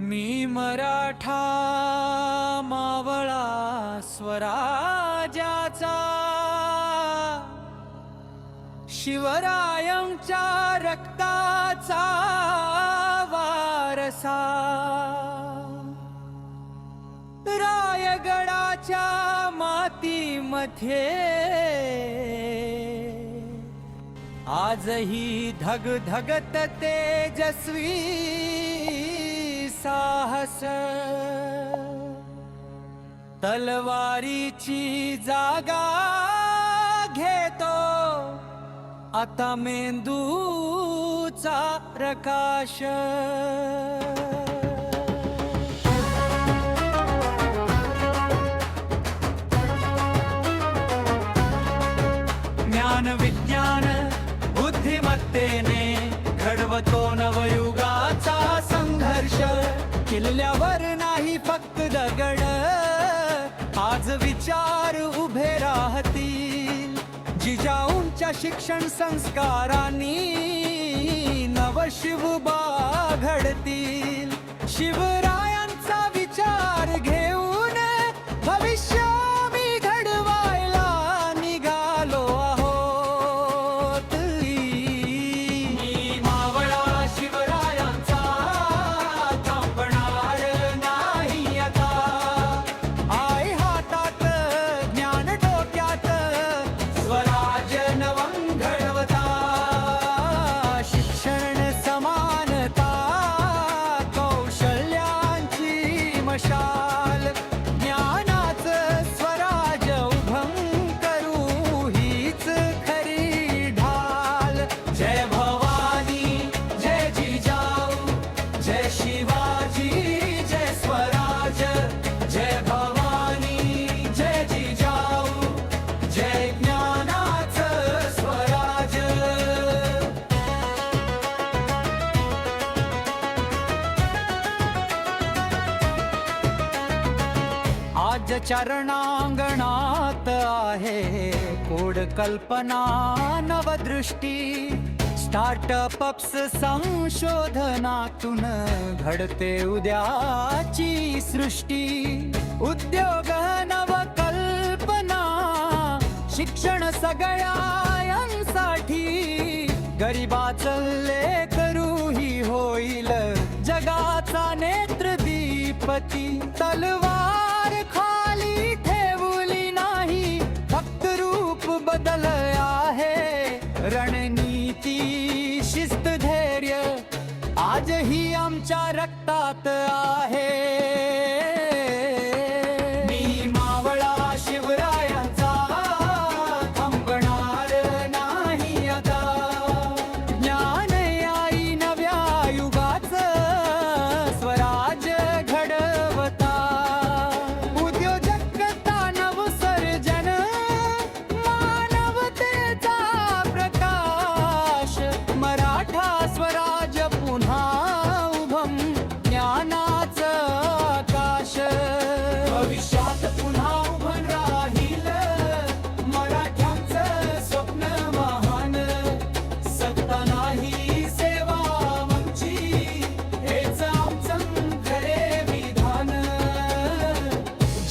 मी मराठा मावळा स्वराजाचा शिवरायांच्या रक्ताचा वारसा. रायगडाच्या मातीमध्ये आजही धग धगत तेजस्वी साहस. तलवारीची जागा घेतो. आता मेंदूचा प्रकाश ज्ञान विज्ञान बुद्धिमत्तेने घडवतो नवयुग. संघर्ष किल्ल्यावर नाही फक्त दगड. आज विचार उभे राहतील. जिजाऊंच्या शिक्षण संस्कारांनी नवशिवबा घडतील. शिवरायांचा आज चरणांगणात आहे कोड कल्पना नवदृष्टी स्टार्टअप्स संशोधनातून घडते उद्याची सृष्टी. उद्योग नवकल्पना शिक्षण सगळ्यांसाठी. गरिबाचं लेकरू ही होईल जगाचा नेत्रदीपती. तलवार आजही आमच्या रक्तात आहे.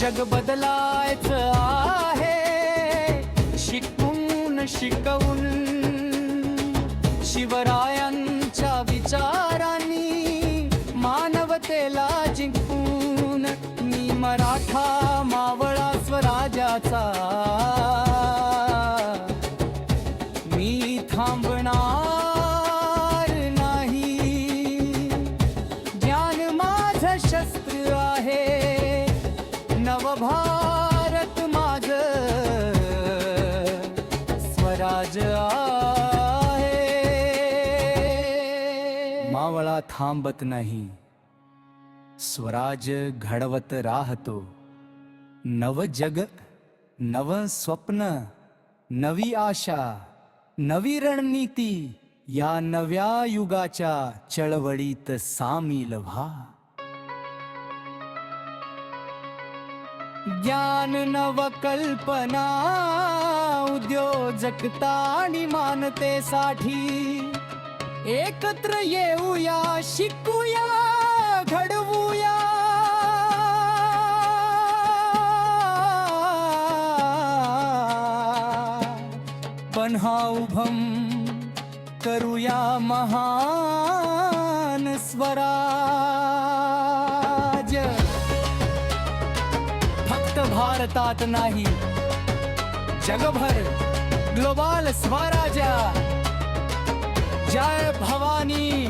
जग बदलायचं आहे. शिकून शिकवून शिवरायांच्या विचारांनी मानवतेला जिंकून मी मराठा मावळा स्वराजाचा भारत माझ स्वराज आहे. मावळा थांबत नाही. स्वराज घडवत राहतो. नव जग नव स्वप्न नवी आशा नवी रणनीती या नव्या युगाच्या चळवळीत सामील व्हा. ज्ञान नवकल्पना उद्योजकता आणि मानतेसाठी. एकत्र येऊया शिकूया घडवूया. पण हा उभम करूया महान स्वरा. भारतात नाही. जगभर ग्लोबल स्वराज्य. जय भवानी.